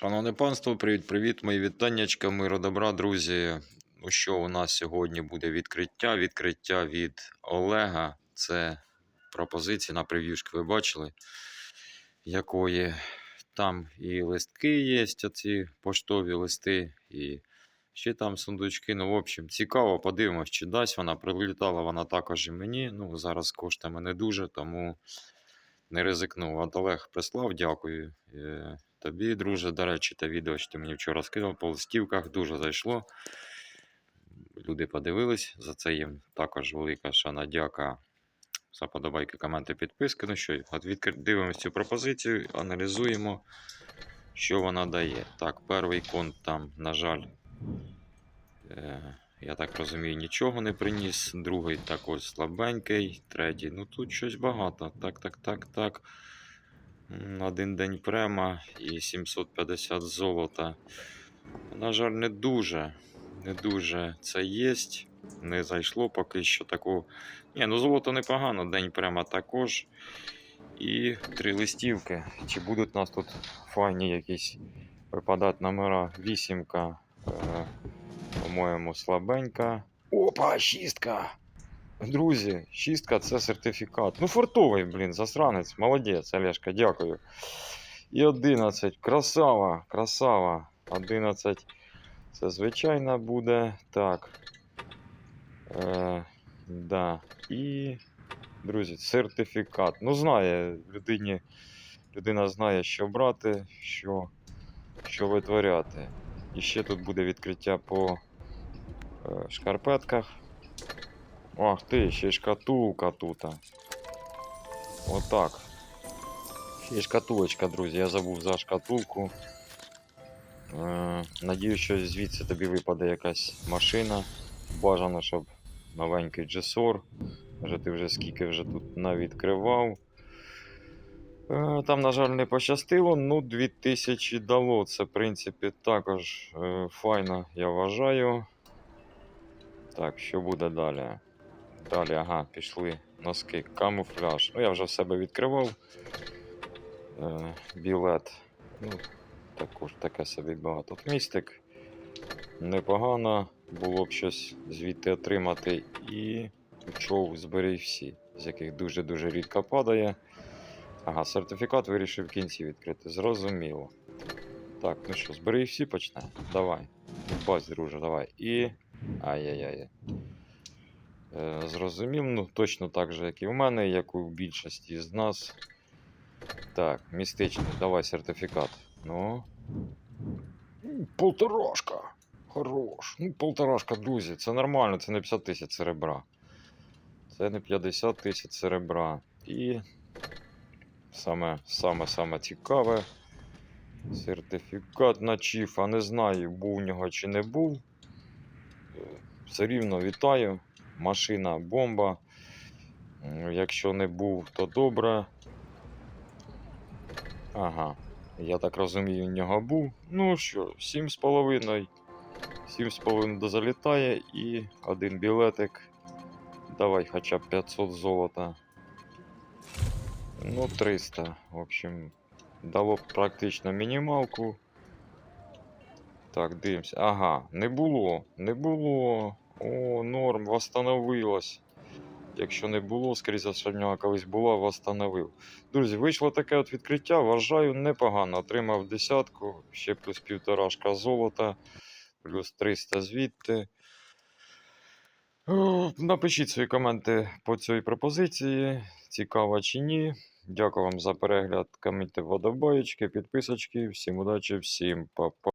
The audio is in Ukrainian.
Шановне панство, привіт-привіт, мої вітаннячка, миру добра, друзі. Ну що, у нас сьогодні буде відкриття. Відкриття від Олега. Це пропозиція на прев'юшки, ви бачили, якої там і листки є, оці поштові листи, і ще там сундучки. Ну, в общем, цікаво, подивимось, чи дасть вона. Прилітала вона також і мені. Ну, зараз коштами не дуже, тому не ризикнув. От Олег прислав, дякую. Тобі, друже, до речі, те відео, що ти мені вчора скинув по листівках, дуже зайшло. Люди подивились, за це їм також велика шана дяка за подобайки, коменти, підписки. Ну що, дивимося цю пропозицію, аналізуємо, що вона дає. Так, перший конт там, на жаль, е, я так розумію, нічого не приніс. Другий також слабенький, третій. Ну тут щось багато. Так, так, так, так. Один день према і 750 золота. На жаль, не дуже. Не дуже це є. Не зайшло поки що такого. Ні, ну золото непогано, день према також. І три листівки. Чи будуть у нас тут файні якісь випадати номера? Вісімка, е, по-моєму, слабенька. Опа, шістка! Друзі, шістка це сертифікат. Ну, фортовий, блін, засранець. Молодець, Олешка, дякую. І 11. Красава, красава. 11. Це звичайна буде. Так. Е, да. І, друзі, сертифікат. Ну, знає людині. Людина знає, що брати, що, що витворяти. І ще тут буде відкриття по е, шкарпетках. Ах ти, ще й шкатулка тут. Отак. Ще шкатулочка, друзі. Я забув за шкатулку. Е, надіюсь, що звідси тобі випаде якась машина. Бажано, щоб новенький Джесор. Вже ти вже скільки вже тут навідкривав. Е, Там, на жаль, не пощастило. Ну, 2000 дало. Це, в принципі, також е, файно, я вважаю. Так, що буде далі? Далі, ага, пішли носки, камуфляж. Ну, я вже в себе відкривав. Е, білет. Ну, також таке собі багато. Містик. Непогано. Було б щось звідти отримати. І чов зберіг всі, з яких дуже-дуже рідко падає. Ага, сертифікат вирішив в кінці відкрити. Зрозуміло. Так, ну що, зберіг всі почне? Давай. Бач, друже, давай. І. Ай-яй-яй. Е, Зрозумів, ну точно так же, як і в мене, як і у більшості з нас. Так, містичний, давай сертифікат. Ну. Полторашка. Хорош. Ну, полторашка, друзі, це нормально, це не 50 тисяч серебра. Це не 50 тисяч серебра. І саме, саме, саме цікаве. Сертифікат на Чіфа. Не знаю, був у нього чи не був. Е, Все рівно вітаю. Машина бомба. Якщо не був, то добре. Ага. Я так розумію, у нього був. Ну що, 7,5. 7,5 дозалітає і один білетик. Давай хоча б 500 золота. Ну, 300. В общем, дало б практично мінімалку. Так, дивимося. Ага, не було. Не було. О, норм, восстановилось. Якщо не було, скоріше за нього колись була, восстановив. Друзі, вийшло таке от відкриття. Вважаю, непогано. Отримав десятку, ще плюс півторашка золота, плюс 300 звідти. Напишіть свої коменти по цій пропозиції. Цікаво чи ні. Дякую вам за перегляд. Коментуйте, вподобаєчки, підписочки. Всім удачі, всім па-па.